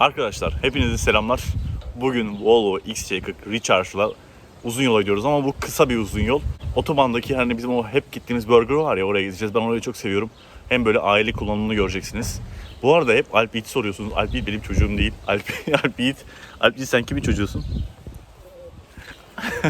Arkadaşlar hepinize selamlar. Bugün Volvo XC40 Recharge'la uzun yola gidiyoruz ama bu kısa bir uzun yol. Otobandaki hani bizim o hep gittiğimiz burger var ya oraya gideceğiz. Ben orayı çok seviyorum. Hem böyle aile kullanımını göreceksiniz. Bu arada hep Alp Yiğit soruyorsunuz. Alp Yiğit benim çocuğum değil. Alp, Alp Yiğit. Alp Yiğit sen kimin çocuğusun?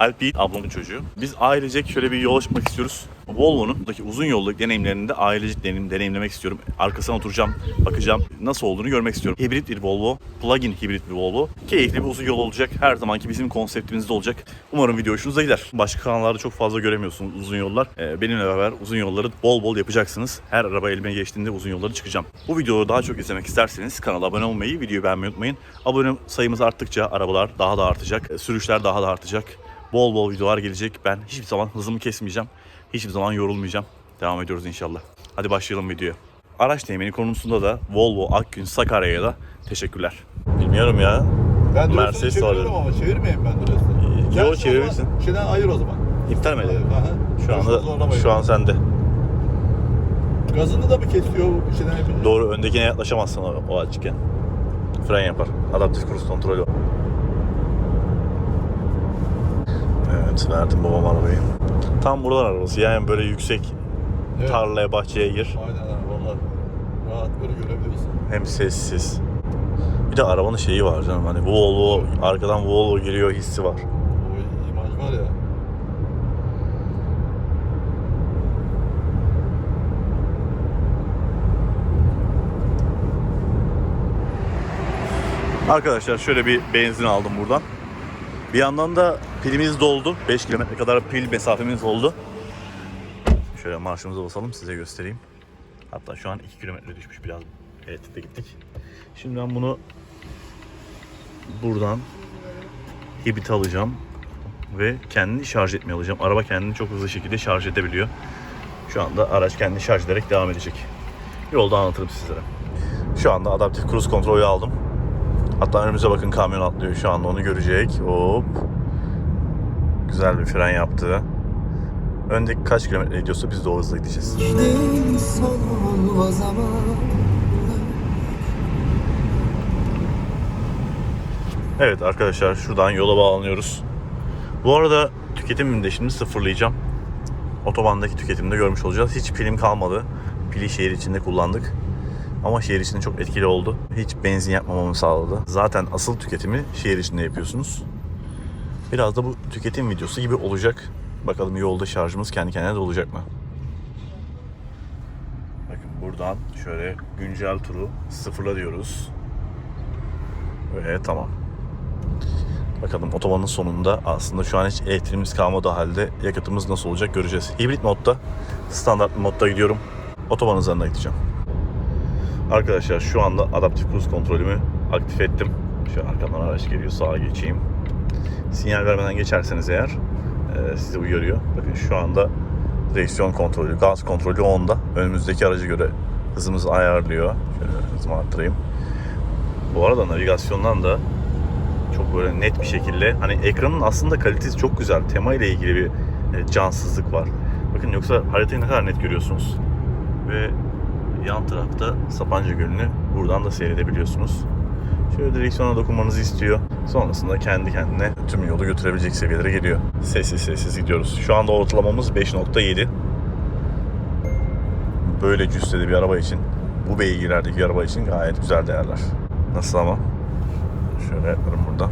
Alp Yiğit ablamın çocuğu. Biz ailecek şöyle bir yola çıkmak istiyoruz. Volvo'nun buradaki uzun yollu deneyimlerini de ailecek deneyim, deneyimlemek istiyorum. Arkasına oturacağım, bakacağım nasıl olduğunu görmek istiyorum. Hibrit bir Volvo, plug-in hibrit bir Volvo. Keyifli bir uzun yol olacak. Her zamanki bizim konseptimizde olacak. Umarım video hoşunuza gider. Başka kanallarda çok fazla göremiyorsunuz uzun yollar. Ee, benimle beraber uzun yolları bol bol yapacaksınız. Her araba elime geçtiğinde uzun yolları çıkacağım. Bu videoyu daha çok izlemek isterseniz kanala abone olmayı, videoyu beğenmeyi unutmayın. Abone sayımız arttıkça arabalar daha da artacak, e, sürüşler daha da artacak. Bol bol videolar gelecek. Ben hiçbir zaman hızımı kesmeyeceğim. Hiçbir zaman yorulmayacağım. Devam ediyoruz inşallah. Hadi başlayalım videoya. Araç temini konusunda da Volvo Akgün Sakarya'ya da teşekkürler. Bilmiyorum ya. Ben Mercedes çeviriyorum ama çevirmeyeyim ben Dures'i. Yo, çevirirsin. Şeyden ayır o zaman. İptal mi edelim? Şu anda şu an sende. Gazını da mı kesiyor bu şeyden yapınca? Doğru öndekine yaklaşamazsın o, o açıkken. Fren yapar. Adaptif cruise kontrolü var. Evet verdim babam arabayı. Tam buradan arabası yani böyle yüksek Evet. tarlaya bahçeye gir. Aynen valla. Rahat böyle görebilirsin. Hem sessiz. Bir de arabanın şeyi var canım hani Volvo arkadan Volvo geliyor hissi var. O imaj var ya. Arkadaşlar şöyle bir benzin aldım buradan. Bir yandan da pilimiz doldu. 5 kilometre kadar pil mesafemiz oldu. Şöyle marşımıza basalım size göstereyim. Hatta şu an 2 kilometre düşmüş biraz. Elektrikle gittik. Şimdi ben bunu buradan hibrit alacağım ve kendini şarj etmeye alacağım. Araba kendini çok hızlı şekilde şarj edebiliyor. Şu anda araç kendini şarj ederek devam edecek. Yolda anlatırım sizlere. Şu anda adaptif cruise kontrolü aldım. Hatta önümüze bakın kamyon atlıyor şu anda onu görecek. Hop. Güzel bir fren yaptı. Öndeki kaç kilometre gidiyorsa biz de o hızla gideceğiz. Evet arkadaşlar şuradan yola bağlanıyoruz. Bu arada tüketimimi de şimdi sıfırlayacağım. Otobandaki tüketimde görmüş olacağız. Hiç pilim kalmadı. Pili şehir içinde kullandık. Ama şehir içinde çok etkili oldu. Hiç benzin yakmamamı sağladı. Zaten asıl tüketimi şehir içinde yapıyorsunuz. Biraz da bu tüketim videosu gibi olacak. Bakalım yolda şarjımız kendi kendine dolacak mı? Bakın buradan şöyle güncel turu sıfırla diyoruz. Ve tamam. Bakalım otobanın sonunda aslında şu an hiç elektriğimiz kalmadığı halde yakıtımız nasıl olacak göreceğiz. Hibrit modda, standart modda gidiyorum. Otoban hızlarına gideceğim. Arkadaşlar şu anda adaptif cruise kontrolümü aktif ettim. Şu arkamdan araç geliyor sağa geçeyim. Sinyal vermeden geçerseniz eğer e, sizi uyarıyor. Bakın şu anda direksiyon kontrolü, gaz kontrolü onda. Önümüzdeki aracı göre hızımızı ayarlıyor. Şöyle hızımı arttırayım. Bu arada navigasyondan da çok böyle net bir şekilde hani ekranın aslında kalitesi çok güzel. Tema ile ilgili bir e, cansızlık var. Bakın yoksa haritayı ne kadar net görüyorsunuz. Ve yan tarafta Sapanca Gölü'nü buradan da seyredebiliyorsunuz. Şöyle direksiyona dokunmanızı istiyor. Sonrasında kendi kendine tüm yolu götürebilecek seviyelere geliyor. Sessiz sessiz gidiyoruz. Şu anda ortalamamız 5.7. Böyle cüsseli bir araba için, bu beygirlerdeki araba için gayet güzel değerler. Nasıl ama? Şöyle yaparım burada.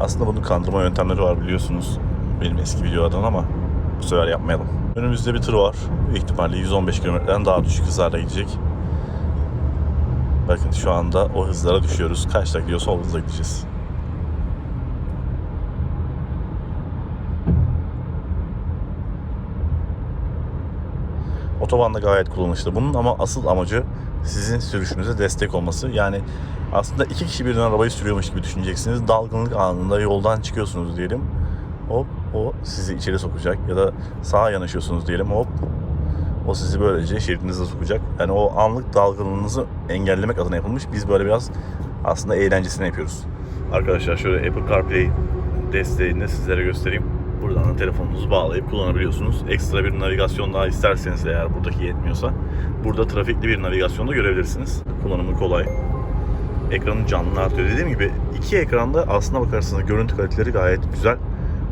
Aslında bunun kandırma yöntemleri var biliyorsunuz. Benim eski videolardan ama bu sefer yapmayalım. Önümüzde bir tır var. Büyük ihtimalle 115 kilometreden daha düşük hızlarla gidecek. Bakın şu anda o hızlara düşüyoruz. Kaçta gidiyorsa o hızla gideceğiz. Otobanda gayet kullanışlı bunun ama asıl amacı sizin sürüşünüze destek olması. Yani aslında iki kişi birden arabayı sürüyormuş gibi düşüneceksiniz. Dalgınlık anında yoldan çıkıyorsunuz diyelim. Hop o sizi içeri sokacak ya da sağa yanaşıyorsunuz diyelim hop o sizi böylece şeridinize sokacak. Yani o anlık dalgınlığınızı engellemek adına yapılmış. Biz böyle biraz aslında eğlencesine yapıyoruz. Arkadaşlar şöyle Apple CarPlay desteğini sizlere göstereyim. Buradan da telefonunuzu bağlayıp kullanabiliyorsunuz. Ekstra bir navigasyon daha isterseniz eğer buradaki yetmiyorsa burada trafikli bir navigasyon da görebilirsiniz. Kullanımı kolay. Ekranın canlılığı artıyor. Dediğim gibi iki ekranda aslına bakarsanız görüntü kaliteleri gayet güzel.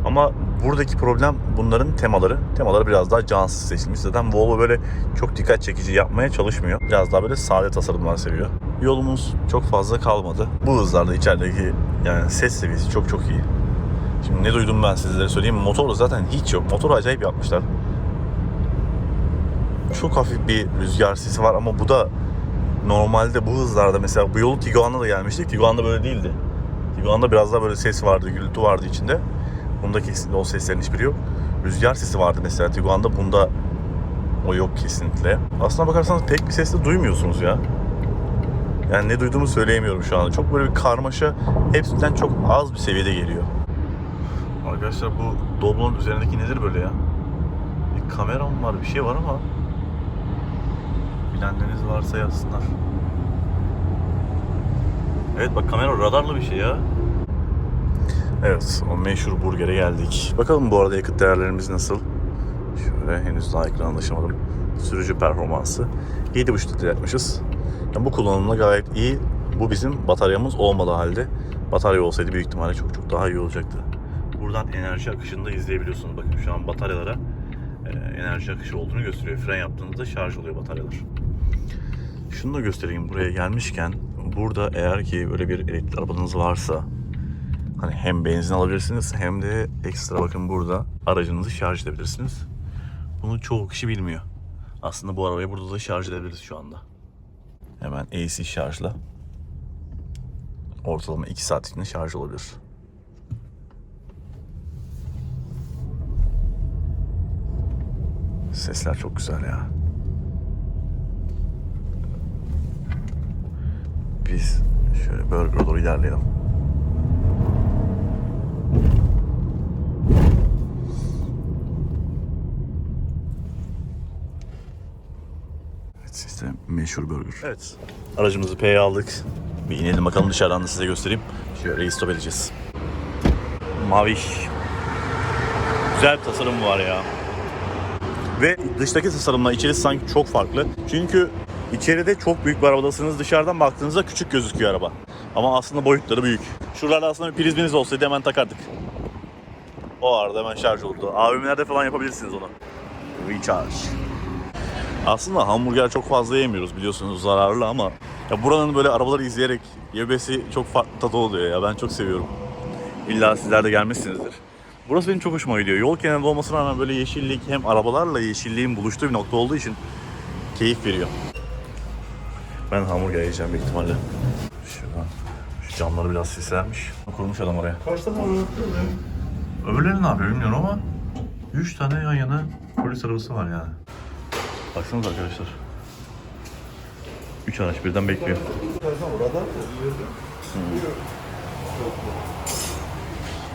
Ama buradaki problem bunların temaları. Temaları biraz daha cansız seçilmiş. Zaten Volvo böyle çok dikkat çekici yapmaya çalışmıyor. Biraz daha böyle sade tasarımlar seviyor. Yolumuz çok fazla kalmadı. Bu hızlarda içerideki yani ses seviyesi çok çok iyi. Şimdi ne duydum ben sizlere söyleyeyim. Motor zaten hiç yok. Motoru acayip yapmışlar. Çok hafif bir rüzgar sesi var ama bu da normalde bu hızlarda mesela bu yolu Tiguan'da da gelmiştik. Tiguan'da böyle değildi. Tiguan'da biraz daha böyle ses vardı, gürültü vardı içinde. Bunda kesinlikle o seslerin hiçbiri yok. Rüzgar sesi vardı mesela Tiguan'da. Bunda o yok kesinlikle. Aslına bakarsanız pek bir ses de duymuyorsunuz ya. Yani ne duyduğumu söyleyemiyorum şu anda. Çok böyle bir karmaşa hepsinden çok az bir seviyede geliyor. Arkadaşlar bu Doblo'nun üzerindeki nedir böyle ya? Bir kamera mı var bir şey var ama bilenleriniz varsa yazsınlar. Evet bak kamera radarlı bir şey ya. Evet o meşhur burgere geldik. Bakalım bu arada yakıt değerlerimiz nasıl? Şöyle henüz daha ekranlaşamadım. Sürücü performansı. 7.5 litre yakmışız. Yani bu kullanımla gayet iyi. Bu bizim bataryamız olmadığı halde batarya olsaydı büyük ihtimalle çok çok daha iyi olacaktı. Buradan enerji akışını da izleyebiliyorsunuz. Bakın şu an bataryalara e, enerji akışı olduğunu gösteriyor. Fren yaptığınızda şarj oluyor bataryalar. Şunu da göstereyim buraya gelmişken burada eğer ki böyle bir elektrikli arabanız varsa hani hem benzin alabilirsiniz hem de ekstra bakın burada aracınızı şarj edebilirsiniz. Bunu çoğu kişi bilmiyor. Aslında bu arabayı burada da şarj edebiliriz şu anda. Hemen AC şarjla ortalama 2 saat içinde şarj olabilir. Sesler çok güzel ya. Biz şöyle burger'a doğru ilerleyelim. Evet sistem meşhur burger. Evet. Aracımızı P'ye aldık. Bir inelim bakalım dışarıdan da size göstereyim. Şöyle stop edeceğiz. Maviş. Güzel bir tasarım var ya. Ve dıştaki tasarımla içerisi sanki çok farklı. Çünkü içeride çok büyük bir arabadasınız. Dışarıdan baktığınızda küçük gözüküyor araba. Ama aslında boyutları büyük. Şuralarda aslında bir prizminiz olsaydı hemen takardık. O arada hemen şarj oldu. AVM'lerde falan yapabilirsiniz onu. Recharge. Aslında hamburger çok fazla yemiyoruz biliyorsunuz zararlı ama ya buranın böyle arabaları izleyerek yemesi çok farklı tadı oluyor ya. Ben çok seviyorum. İlla sizler de gelmişsinizdir. Burası benim çok hoşuma gidiyor. Yol kenarında olmasına rağmen böyle yeşillik hem arabalarla yeşilliğin buluştuğu bir nokta olduğu için keyif veriyor. Ben hamburger yiyeceğim büyük ihtimalle. Camları biraz sislenmiş. Kurmuş adam oraya. Kaç tane? Öbürleri ne yapıyor bilmiyorum ama 3 tane yan yana polis arabası var yani. Baksanıza arkadaşlar. 3 araç birden bekliyor.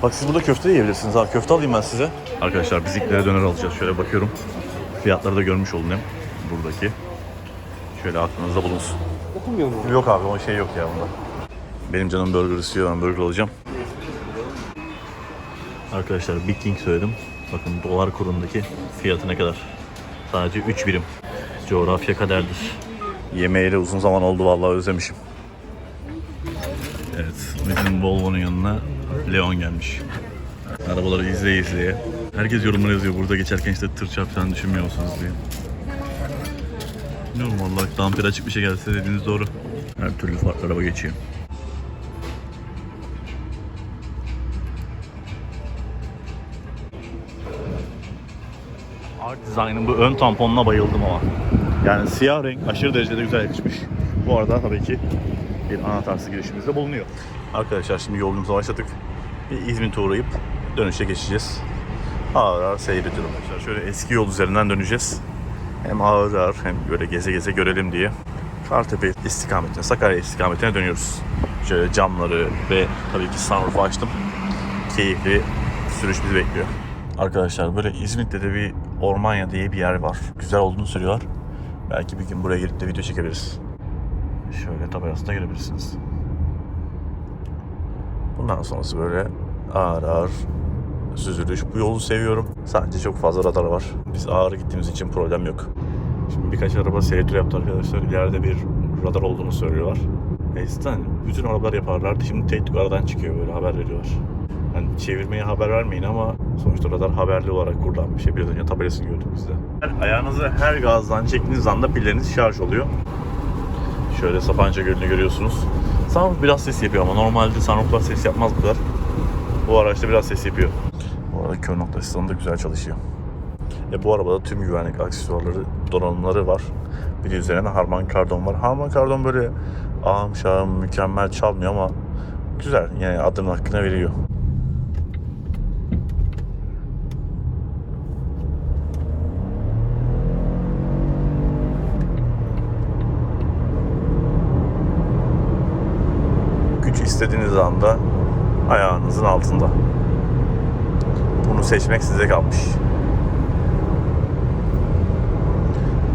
Bak siz burada köfte yiyebilirsiniz abi. Köfte alayım ben size. Arkadaşlar biz ilklere döner alacağız. Şöyle bakıyorum. Fiyatları da görmüş olun hem buradaki. Şöyle aklınızda bulunsun. Okumuyor mu? Yok abi o şey yok ya bunda. Benim canım burger istiyor. Ben burger alacağım. Arkadaşlar Big King söyledim. Bakın dolar kurundaki fiyatı ne kadar. Sadece 3 birim. Coğrafya kaderdir. Yemeğiyle uzun zaman oldu vallahi özlemişim. Evet, bizim Volvo'nun yanına Leon gelmiş. Arabaları izleye izleye. Herkes yorumlar yazıyor burada geçerken işte tır çarpacağını düşünmüyor musunuz diye. Bilmiyorum vallahi damper açık bir şey gelse dediğiniz doğru. Her türlü farklı araba geçiyor. Art Design'ın bu ön tamponuna bayıldım ama. Yani siyah renk aşırı derecede güzel yakışmış. Bu arada tabii ki bir anahtarsız girişimizde bulunuyor. Arkadaşlar şimdi yolumuza başladık. Bir İzmit'e uğrayıp dönüşe geçeceğiz. Ağır ağır seyrediyorum. Arkadaşlar şöyle eski yol üzerinden döneceğiz. Hem ağır ağır hem böyle geze geze görelim diye. Kartepe istikametine, Sakarya istikametine dönüyoruz. Şöyle camları ve tabii ki sunroof'u açtım. Keyifli sürüş bizi bekliyor. Arkadaşlar böyle İzmit'te de bir Ormanya diye bir yer var. Güzel olduğunu söylüyorlar. Belki bir gün buraya gelip de video çekebiliriz. Şöyle tabelasına görebilirsiniz. Bundan sonrası böyle ağır ağır süzülüş. Bu yolu seviyorum. Sadece çok fazla radar var. Biz ağır gittiğimiz için problem yok. Şimdi birkaç araba seyir yaptı arkadaşlar. İleride bir radar olduğunu söylüyorlar. Eskiden bütün arabalar yaparlardı. Şimdi tek tük aradan çıkıyor böyle haber veriyorlar. Yani çevirmeye haber vermeyin ama sonuçta radar haberli olarak kurulan bir şey. Biraz önce tabelasını gördük biz de. Ayağınızı her gazdan çektiğiniz anda pilleriniz şarj oluyor. Şöyle Sapanca Gölü'nü görüyorsunuz. Sunroof biraz ses yapıyor ama normalde sunrooflar ses yapmaz bu kadar. Bu araçta biraz ses yapıyor. Bu arada kör nokta asistanı da güzel çalışıyor. E bu arabada tüm güvenlik aksesuarları, donanımları var. Bir de üzerine Harman Kardon var. Harman Kardon böyle ağım şağım mükemmel çalmıyor ama güzel. Yani adının hakkını veriyor. İstediğiniz anda ayağınızın altında. Bunu seçmek size kalmış.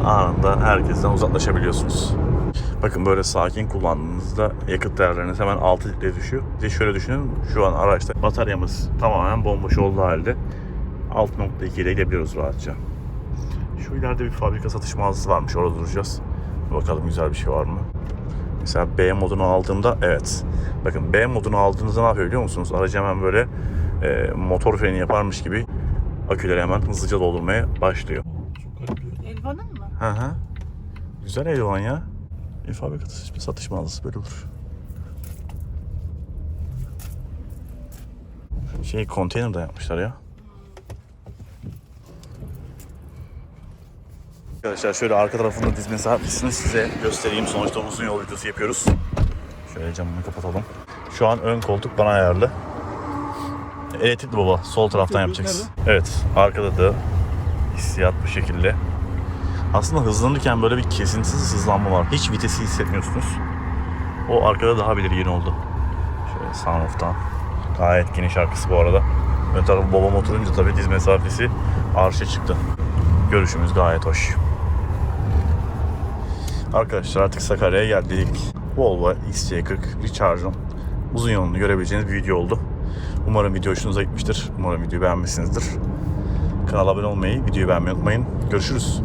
Anında herkesten uzaklaşabiliyorsunuz. Bakın böyle sakin kullandığınızda yakıt değerleriniz hemen 6 litre düşüyor. De şöyle düşünün şu an araçta bataryamız tamamen bomboş olduğu halde 6.2 ile gidebiliyoruz rahatça. Şu ileride bir fabrika satış mağazası varmış orada duracağız. Bakalım güzel bir şey var mı? Mesela B modunu aldığımda evet. Bakın B modunu aldığınızda ne yapıyor biliyor musunuz? Aracı hemen böyle e, motor freni yaparmış gibi aküleri hemen hızlıca doldurmaya başlıyor. Elvan'ın mı? Hı hı. Güzel eldivan ya. Bir fabrika satış, satış mağazası böyle olur. Şey konteyner de yapmışlar ya. Arkadaşlar şöyle arka tarafında dizme mesafesini size göstereyim. Sonuçta uzun yol videosu yapıyoruz. Şöyle camını kapatalım. Şu an ön koltuk bana ayarlı. Elektrikli baba. Sol taraftan yapacaksın. Evet. Arkada da hissiyat bu şekilde. Aslında hızlanırken böyle bir kesintisiz hızlanma var. Hiç vitesi hissetmiyorsunuz. O arkada daha belirgin oldu. Şöyle sunroof'tan. Gayet geniş arkası bu arada. Ön tarafı babam oturunca tabii diz mesafesi arşa çıktı. Görüşümüz gayet hoş. Arkadaşlar artık Sakarya'ya geldik. Volvo XC40 Recharge'ın uzun yolunu görebileceğiniz bir video oldu. Umarım video hoşunuza gitmiştir. Umarım videoyu beğenmişsinizdir. Kanala abone olmayı, videoyu beğenmeyi unutmayın. Görüşürüz.